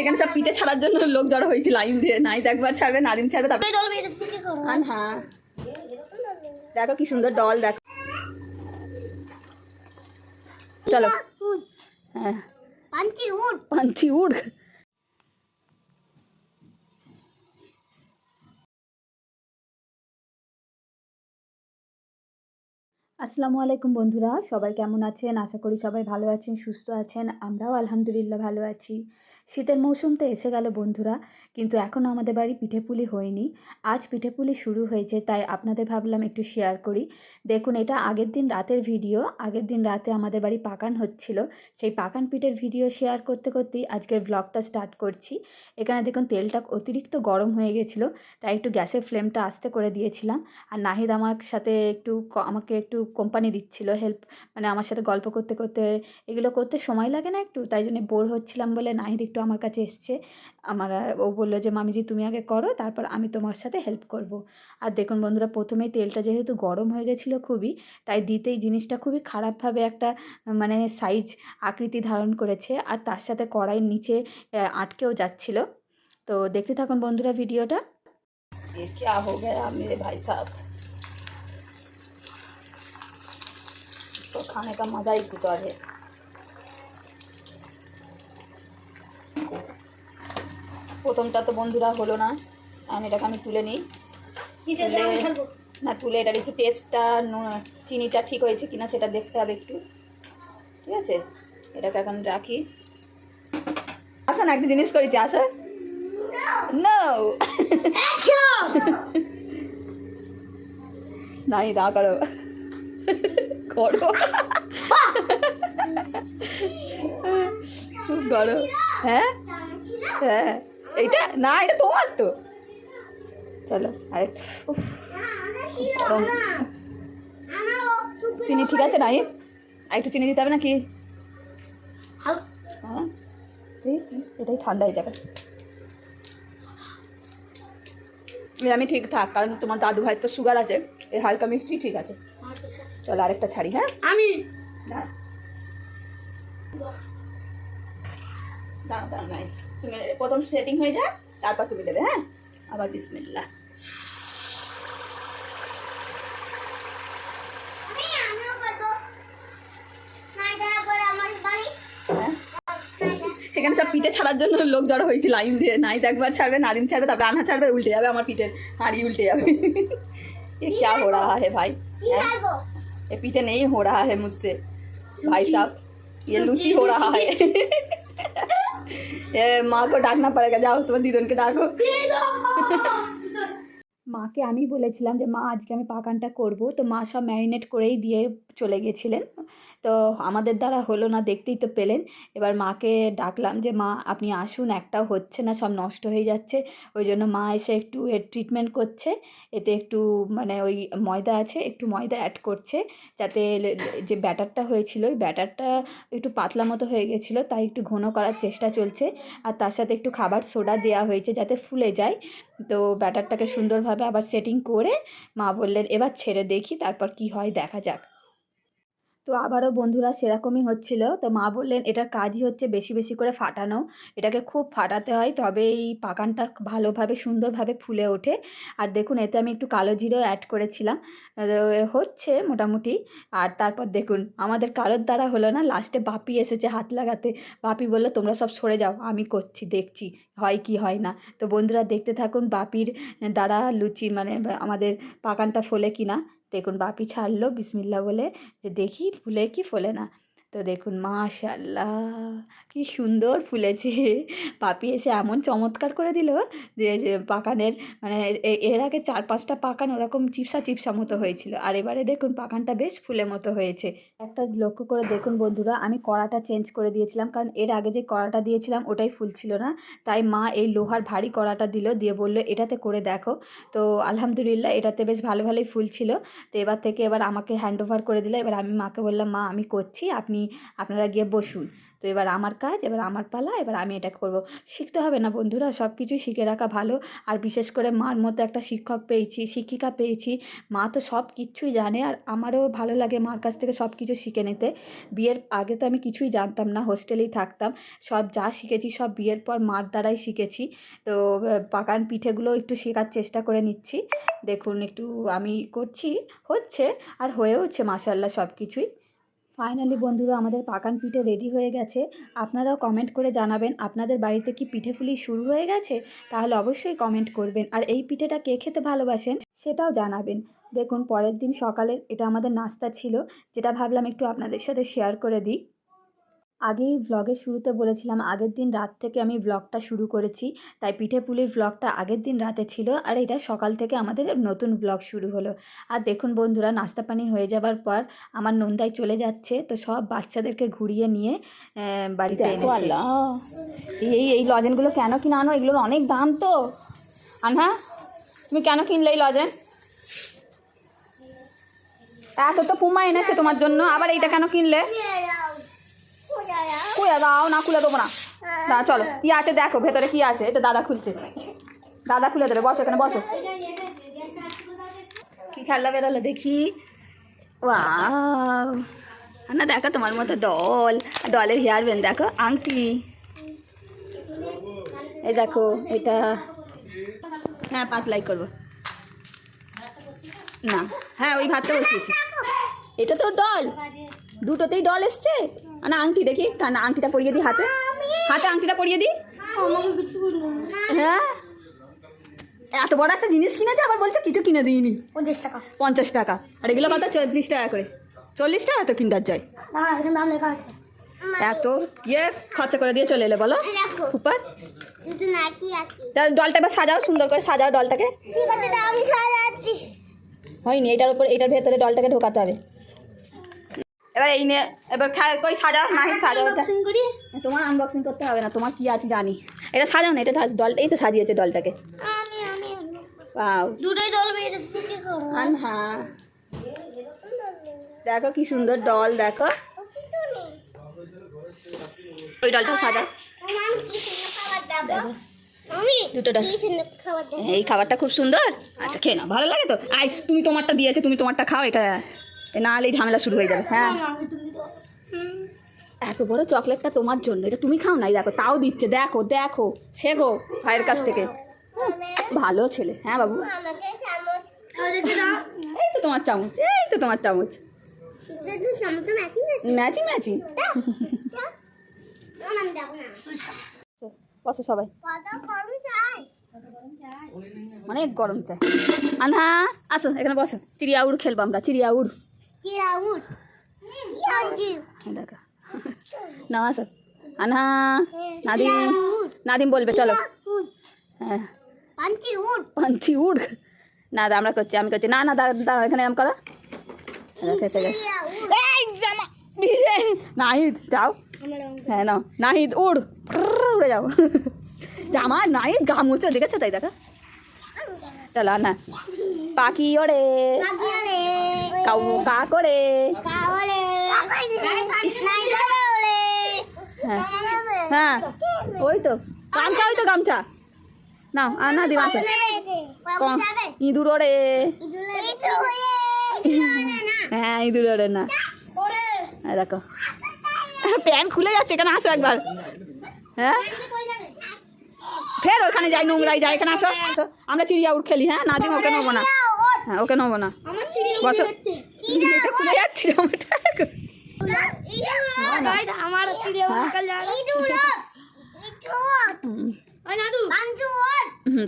এখানে সব পিঠে ছাড়ার জন্য লোক জড়ো হয়েছে লাইন দিয়ে। নাই একবার ছাড়বে নাদিন ছাড়বে তারপর হ্যাঁ। দেখো কি সুন্দর ডল দেখো। চলো। হ্যাঁ। পাঞ্চি উড় আসসালামু আলাইকুম বন্ধুরা সবাই কেমন আছেন? আশা করি সবাই ভালো আছেন সুস্থ আছেন। আমরাও আলহামদুলিল্লাহ ভালো আছি। শীতের মৌসুম তো এসে গেল বন্ধুরা, কিন্তু এখনও আমাদের বাড়ি পিঠেপুলি হয়নি। আজ পিঠেপুলি শুরু হয়েছে, তাই আপনাদের ভাবলাম একটু শেয়ার করি। দেখুন, এটা আগের দিন রাতের ভিডিও আগের দিন রাতে আমাদের বাড়ি পাকান হচ্ছিল। সেই পাকান পিঠের ভিডিও শেয়ার করতে করতেই আজকের ব্লগটা স্টার্ট করছি। এখানে দেখুন, তেলটা অতিরিক্ত গরম হয়ে গেছিল, তাই একটু গ্যাসের ফ্লেমটা আস্তে করে দিয়েছিলাম। আর নাহিদ আমার সাথে একটু আমাকে একটু কোম্পানি দিচ্ছিল হেল্প মানে আমার সাথে গল্প করতে করতে, এগুলো করতে সময় লাগে না একটু, তাই জন্য বোর হচ্ছিলাম বলে নাহিদ একটু আমার কাছে এসছে আমার আহ, ও বললো যে মামিজি তুমি আগে করো তারপর আমি তোমার সাথে হেল্প করব। আর দেখুন বন্ধুরা প্রথমেই তেলটা যেহেতু গরম হয়ে গেছিলো খুবই তাই দিতেই জিনিসটা খুবই খারাপভাবে একটা আহ, মানে সাইজ আকৃতি ধারণ করেছে আর তার সাথে কড়াইয়ের নিচে আহ, আটকেও যাচ্ছিল তো দেখতে থাকুন বন্ধুরা ভিডিওটা ये क्या हो गया मेरे भाई साहब तो खाने का मज़ा ही कुछ और है প্রথমটা তো বন্ধুরা হলো না আমি এটাকে আমি তুলে নিই। না তুলে এটার একটু টেস্টটা চিনিটা ঠিক হয়েছে কিনা সেটা দেখতে হবে একটু। ঠিক আছে? এটাকে এখন রাখি। আসো না একটা জিনিস করেছি আসো। নো নাই দা করো। করো। করো। হ্যাঁ? হ্যাঁ। এইটা? না এটা তোমার তো। চলো আরে উফ, চিনি ঠিক আছে নাই আর একটু চিনি দিতে হবে নাকি? হ্যাঁ? এটাই ঠান্ডা হয়ে যাবে। আমি ঠিক থাক কারণ তোমার দাদু ভাইয়ের তো সুগার আছে এই হালকা মিষ্টি ঠিক আছে। চলো আরেকটা ছাড়ি হ্যাঁ? আমি দাঁড়া দাঁড়া দাঁড়া নাই তুমি প্রথম সেটিং হয়ে যায় তারপর তুমি দেবে হ্যাঁ আবার বিসমিল্লা আমি আমিও করবো নাই দেওয়ার পরে আমার বাড়ি হ্যাঁ এখানে সব পিঠে ছাড়ার জন্য লোক জড়ো হয়েছে লাইন দিয়ে নাই একবার ছাড়বে নাদিন ছাড়বে তারপর আনা ছাড়বে উল্টে যাবে আমার পিঠের হাঁড়ি উল্টে যাবে ये क्या हो रहा है भाई কি করবো ये पीछे नहीं हो रहा है मुझसे भाई साहब ये लूची हो रहा है ये माँ को डाकना पड़ेगा जाओ तुम्हारे दीदन के डाको মাকে আমি বলেছিলাম যে মা আজকে আমি পাকানটা করব তো মা সব ম্যারিনেট করেই দিয়ে চলে গেছিলেন। তো আমাদের দ্বারা হলো না, দেখতেই তো পেলেন। এবার মাকে ডাকলাম যে, মা, আপনি আসুন, একটাও হচ্ছে না, সব নষ্ট হয়ে যাচ্ছে। ওই জন্য মা এসে একটু এর ট্রিটমেন্ট করছে। এতে একটু মানে ওই ময়দা আছে, একটু ময়দা অ্যাড করছে, যাতে যে ব্যাটারটা হয়েছিল, ওই ব্যাটারটা একটু পাতলা মতো হয়ে গেছিল, তাই একটু ঘন করার চেষ্টা চলছে। আর তার সাথে একটু খাবার সোডা দেওয়া হয়েছে, যাতে ফুলে যায়। তো ব্যাটারটাকে সুন্দরভাবে আবার সেটিং করে মা বললেন, এবার ছেড়ে দেখি, তারপর কি হয়, দেখা যাক। তো আবারও বন্ধুরা সেরকমই হচ্ছিল। তো মা বললেন, এটার কাজই হচ্ছে বেশি বেশি করে ফাটানো। এটাকে খুব ফাটাতে হয়, তবে এই পাকানটা ভালোভাবে, সুন্দরভাবে ফুলে ওঠে। আর দেখুন, এতে আমি একটু কালো জিরেও অ্যাড করেছিলাম। হচ্ছে মোটামুটি। আর তারপর দেখুন, আমাদের কারোর দ্বারা হলো না লাস্টে বাপি এসেছে হাত লাগাতে। বাপি বলল, তোমরা সব সরে যাও, আমি করছি, দেখছি, হয় কি হয় না। তো বন্ধুরা দেখতে থাকুন, বাপির দ্বারা লুচি মানে আমাদের পাকানটা ফোলে কি না দেখুন বাপি ছাড়লো বিসমিল্লা বলে যে দেখি ফুলে কি ফোলে না? তো দেখুন মাশাল্লাহ কি সুন্দর ফুলেছে। পাপি এসে এমন চমৎকার করে দিল যে পাকানের মানে এর আগে চার পাঁচটা পাকান ওরকম চিপসা চিপসা মতো হয়েছিল। আর এবারে দেখুন, পাকানটা বেশ ফুলে মতো হয়েছে। একটা লক্ষ্য করে দেখুন বন্ধুরা, আমি কড়াটা চেঞ্জ করে দিয়েছিলাম, কারণ এর আগে যে কড়াটা দিয়েছিলাম ওটাই ফুল ছিল না। তাই মা এই লোহার ভারী কড়াটা দিল, দিয়ে বলল, এটাতে করে দেখো। তো আলহামদুলিল্লাহ, এটাতে বেশ ভালো ভালোই ফুল ছিল। তো এবার থেকে এবার আমাকে হ্যান্ড ওভার করে দিল। এবার আমি মাকে বললাম, মা, আমি করছি, আপনি আপনারা গিয়ে বসুন। তো এবার আমার কাজ, এবার আমার পালা, এবার আমি এটা করব। শিখতে হবে না বন্ধুরা সব কিছু শিখে রাখা ভালো। আর বিশেষ করে মার মতো একটা শিক্ষক পেয়েছি, শিক্ষিকা পেয়েছি। মা তো সব কিছুই জানে আর আমারও ভালো লাগে মার কাছ থেকে সব কিছু শিখে নিতে। বিয়ের আগে তো আমি কিছুই জানতাম না, হোস্টেলেই থাকতাম। সব যা শিখেছি সব বিয়ের পর মার দ্বারাই শিখেছি। তো পাকান পিঠেগুলো একটু শেখার চেষ্টা করে নিচ্ছি। দেখুন একটু আমি করছি, হচ্ছে আর হয়েওছে মাসাল্লাহ সব কিছুই ফাইনালি বন্ধুরা, আমাদের পাকান পিঠে রেডি হয়ে গেছে। আপনারাও কমেন্ট করে জানাবেন, আপনাদের বাড়িতে কি পিঠে ফুলি শুরু হয়ে গেছে? তাহলে অবশ্যই কমেন্ট করবেন। আর এই পিঠেটা কে খেতে ভালোবাসেন সেটাও জানাবেন। দেখুন, পরের দিন সকালের এটা আমাদের নাস্তা ছিল, যেটা ভাবলাম একটু আপনাদের সাথে শেয়ার করে দিই। আগেই ভ্লগের শুরুতে বলেছিলাম আগের দিন রাত থেকে আমি ভ্লগটা শুরু করেছি। তাই পিঠে পুলির ভ্লগটা আগের দিন রাতে ছিল আর এটা সকাল থেকে আমাদের নতুন ব্লগ শুরু হলো। আর দেখুন বন্ধুরা নাস্তা পানি হয়ে যাবার পর আমার নন্দাই চলে যাচ্ছে তো সব বাচ্চাদেরকে ঘুরিয়ে নিয়ে বাড়িতে এনেছে। এই এই লজেনগুলো কেন কিনে আনো? এগুলোর অনেক দাম তো। আনহা তুমি কেন কিনলে এই লজেন? এত তো পুমা এনেছে তোমার জন্য আবার এইটা কেন কিনলে? দাও, না খুলে দেবো না। না চলো। কি আছে দেখো, ভেতরে কি আছে? এটা দাদা খুলছে। দাদা খুলে দেবে, বসো এখানে, বসো। কি খেলনা বেরোলো দেখি? ওয়াও। না দেখো তোমার মতো ডল ডলের হেয়ার ব্যান্ড দেখো। আংটি। এই দেখো, এটা। হ্যাঁ পাতলাই করব। না হ্যাঁ ওই ভাতটা বসিয়েছি। এটা তো ডল দুটোতেই ডল এসছে? না আংটি দেখি না আংটিটা পরিয়ে দিই হাতে। হাতে আংটিটা পরিয়ে দিই। হ্যাঁ? এত বড় একটা জিনিস কিনেছে আবার বলছে কিছু কিনে দিইনি। পঞ্চাশ টাকা। পঞ্চাশ টাকা। আর এগুলো কত? চল্লিশ টাকা করে। চল্লিশ টাকা তো কিনতে যায় এত ইয়ে খরচা করে দিয়ে চলে এলে বলো। তার ডলটা এবার সাজাও সুন্দর করে সাজাও ডলটাকে। হয়নি এটার উপর এটার ভেতরে ডলটাকে ঢোকাতে হবে। এবার এই নিয়ে এবার কই সাজাও না সাজাও করি। তোমার আনবক্সিং করতে হবে না তোমার কি আছে জানি। এটা সাজাও না এটা ডলটা এই তো সাজিয়েছে ডলটাকে আমি আমি পাও দুটোই দল বেরিয়েছে কি করব আন হ্যাঁ দেখো কি সুন্দর ডল দেখো। ওই ডলটা সাজাও দুটো ডল এই খাবারটা খুব সুন্দর। আচ্ছা খেয়ে নাও ভালো লাগে তো? আই তুমি তোমারটা দিয়েছে তুমি তোমারটা খাও এটা এ না হলে ঝামেলা শুরু হয়ে যাবে হ্যাঁ। দাও হুম। এত বড় চকলেটটা তোমার জন্য এটা তুমি খাও নাই দেখো তাও দিচ্ছে দেখো দেখো শেখো ভাইয়ের কাছ থেকে। ভালো ছেলে হ্যাঁ বাবু। এই তো তোমার চামচ এই তো তোমার চামচ। ম্যাচি ম্যাচি বসো সবাই। অনেক গরম চাই। আনহা আসো এখানে বসো। চিড়িয়া উড় খেলব আমরা চিড়িয়া উড় উঠ দেখো না আসো। আনহা নাদিম। নাদিম বলবে চলো। উঠ হ্যাঁ। উঠ পাঞ্চি উড় না আমরা করছি আমি করছি। না না দাঁড়া দাঁড়া এখানে এরম করো। উঠ নাহিদ যাও। হ্যাঁ নাও। নাহিদ উড়। উড়ে যাও। জামা নাহিদ গা মুছো দেখেছ তাই দেখো? চলো আর না পাখি করে কাওলে নাই কাওলে হ্যাঁ। ওই তো গামছা ওই তো গামছা। না আর না দিবা যাবে ইঁদুর ওড়ে হ্যাঁ ইঁদুর ওড়ে না দেখো। প্যান্ট খুলে যাচ্ছে এখানে আসো একবার। হ্যাঁ? ফের ওখানে যাই নোংরাই যাই। এখানে আসো। আমরা চিড়িয়া উড় খেলি হ্যাঁ? না দিন ওকে নেব না। হ্যাঁ ওকে নেব না। বসো। খুলে যাচ্ছে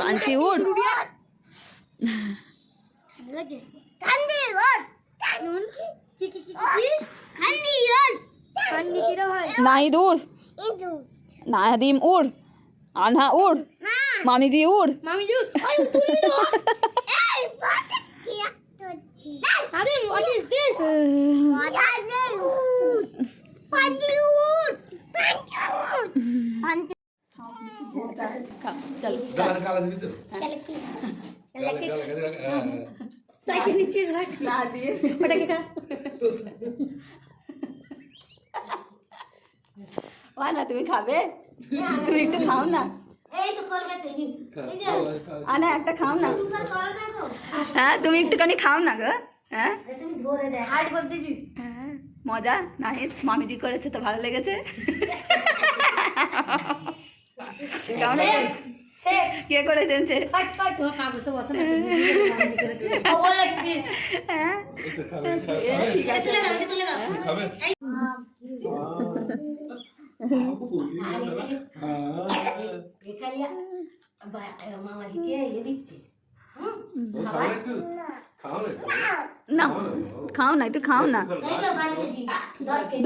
পাঞ্চু উড় নাদিম উড় আনহা উড় না মামিজি উড় মামি জুট ওই তুমি তো এই বাট কি করছি আরে হোয়াট ইজ দিস হোয়াট হয় না তুমি খাবে? তুমি একটু খাও না। এই তো করবে তো এই এই যে আনা একটা খাও না। হ্যাঁ তুমি একটুখানি খাও না গো হ্যাঁ? হ্যাঁ, মজা। মামিজি করেছে তো ভালো লেগেছে। কে করেছেন সে? হ্যাঁ। না, খাও না একটু? খাও না।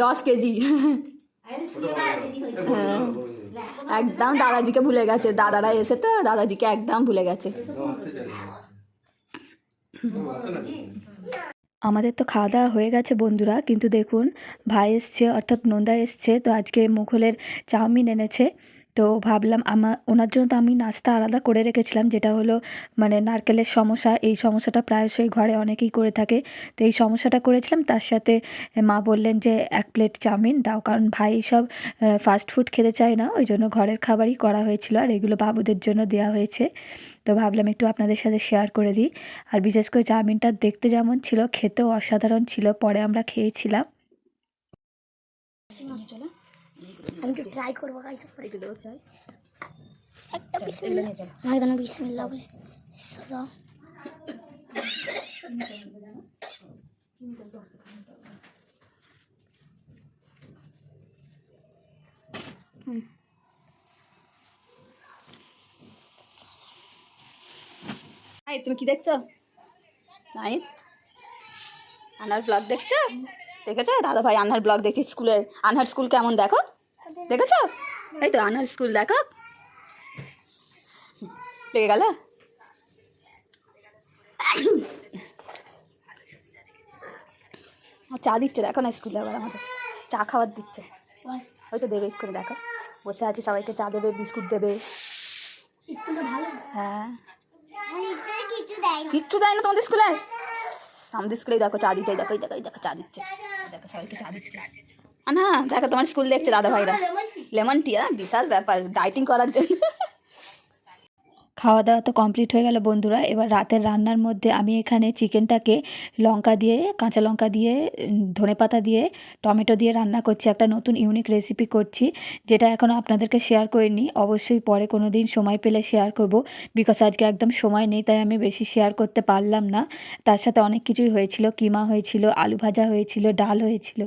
দশ কেজি। একদম দাদাজিকে ভুলে গেছে। দাদারা এসে তো দাদাজিকে একদম ভুলে গেছে। আমাদের তো খাওয়া দাওয়া হয়ে গেছে বন্ধুরা, কিন্তু দেখুন, ভাই এসছে, অর্থাৎ নন্দা এসছে। তো আজকে মুঘলের চাউমিন এনেছে। তো ভাবলাম আমার ওনার জন্য তো আমি নাস্তা আলাদা করে রেখেছিলাম, যেটা হলো মানে নারকেলের সমস্যা এই সমস্যাটা প্রায়শই ঘরে অনেকেই করে থাকে। তো এই সমস্যাটা করেছিলাম, তার সাথে মা বললেন যে, এক প্লেট চাউমিন দাও। কারণ ভাই সব ফাস্ট ফুড খেতে চায় না, ওই জন্য ঘরের খাবারই করা হয়েছিল আর এগুলো বাবুদের জন্য দেওয়া হয়েছে। তো ভাবলাম একটু আপনাদের সাথে শেয়ার করে দিই। আর বিশেষ করে চাউমিনটা দেখতে যেমন ছিল, খেতেও অসাধারণ ছিল, পরে আমরা খেয়েছিলাম। আমি একটু ট্রাই করব গাইতে পারি এগুলো চাই। একটা বিসমিল্লাহ। আমি বিসমিল্লাহ বলে। সাজা। হাই তুমি কি দেখছ? নাই আনার ব্লগ দেখছ? দেখেছ? দাদা ভাই আনহার ব্লগ দেখছি স্কুলের আনহার স্কুল কেমন দেখো? দেখেছ? এই তো আনহার স্কুল দেখো। লেগে গেল? চা দিচ্ছে দেখো না স্কুলে আবার আমাদের। চা খাবার দিচ্ছে। হয়তো দেবে করে দেখো। বসে আছে সবাইকে চা দেবে বিস্কুট দেবে। হ্যাঁ। কিচ্ছু দেয় না তোমাদের স্কুলে আমাদের স্কুলে দেখো চা দিচ্ছে দেখো দেখো দেখো চা দিচ্ছে। দেখো সবাইকে চা দিচ্ছে। না দেখো তোমার স্কুল দেখছে দাদা ভাইরা লেমন টি বিশাল ব্যাপার ডাইটিং করার জন্য। খাওয়া দাওয়া তো কমপ্লিট হয়ে গেল বন্ধুরা এবার রাতের রান্নার মধ্যে আমি এখানে চিকেনটাকে লঙ্কা দিয়ে কাঁচা লঙ্কা দিয়ে ধনে পাতা দিয়ে টমেটো দিয়ে রান্না করছি। একটা নতুন ইউনিক রেসিপি করছি যেটা এখনও আপনাদেরকে শেয়ার করিনি। অবশ্যই পরে কোনো দিন সময় পেলে শেয়ার করব বিকজ আজকে একদম সময় নেই তাই আমি বেশি শেয়ার করতে পারলাম না। তার সাথে অনেক কিছুই হয়েছিল কিমা হয়েছিল আলু ভাজা হয়েছিল ডাল হয়েছিল।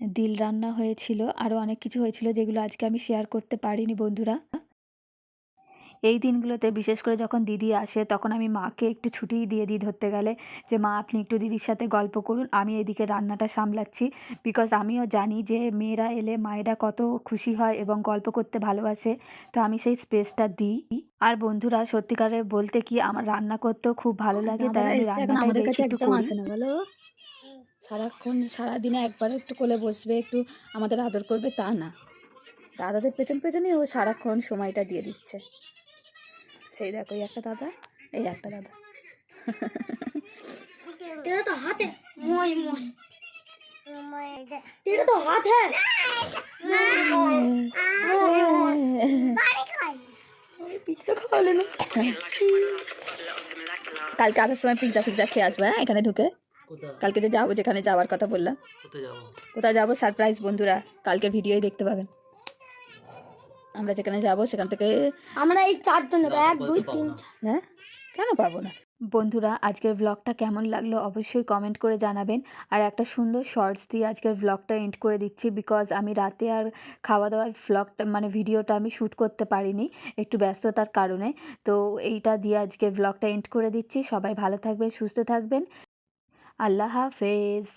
দিল রান্না হয়েছিল আরও অনেক কিছু হয়েছিল যেগুলো আজকে আমি শেয়ার করতে পারিনি বন্ধুরা। এই দিনগুলোতে বিশেষ করে যখন দিদি আসে তখন আমি মাকে একটু ছুটিই দিয়ে দিই ধরতে গেলে যে মা আপনি একটু দিদির সাথে গল্প করুন আমি এদিকে রান্নাটা সামলাচ্ছি। বিকজ আমিও জানি যে মেয়েরা এলে মায়েরা কত খুশি হয় এবং গল্প করতে ভালোবাসে তো আমি সেই স্পেসটা দিই। আর বন্ধুরা সত্যিকারে বলতে কি আমার রান্না করতেও খুব ভালো লাগে তাই আমি রান্নাটাই বেশি একটু করি। না বলো? সারাক্ষণ সারাদিনে একবার একটু কোলে বসবে একটু আমাদের আদর করবে তা না। দাদাদের পেছন পেছনেই ও সারাক্ষণ সময়টা দিয়ে দিচ্ছে। সেই দেখো এই একটা দাদা এই একটা দাদা। তো না? কালকে আসার সময় পিৎজা পিৎজা খেয়ে আসবে হ্যাঁ এখানে ঢুকে? কালকে যে যাব যেখানে যাওয়ার কথা বললাম। কোথায় যাব? সারপ্রাইজ বন্ধুরা। কালকের ভিডিওই দেখতে পাবেন। আমরা যেখানে যাব সেখান থেকে আমরা এই চারজন এক দুই তিন হ্যাঁ? কেন পাবো না? বন্ধুরা আজকের ব্লগটা কেমন লাগল অবশ্যই কমেন্ট করে জানাবেন। আর একটা সুন্দর শর্টস দিয়ে আজকের ব্লগটা এন্ড করে দিচ্ছি বিকজ আমি রাতে আর খাওয়া দাওয়ার ব্লগটা মানে ভিডিওটা আমি শ্যুট করতে পারিনি একটু ব্যস্ততার কারণে। তো এইটা দিয়ে আজকের ব্লগটা এন্ড করে দিচ্ছি। সবাই ভালো থাকবেন সুস্থ থাকবেন। আল্লাহ হাফেজ।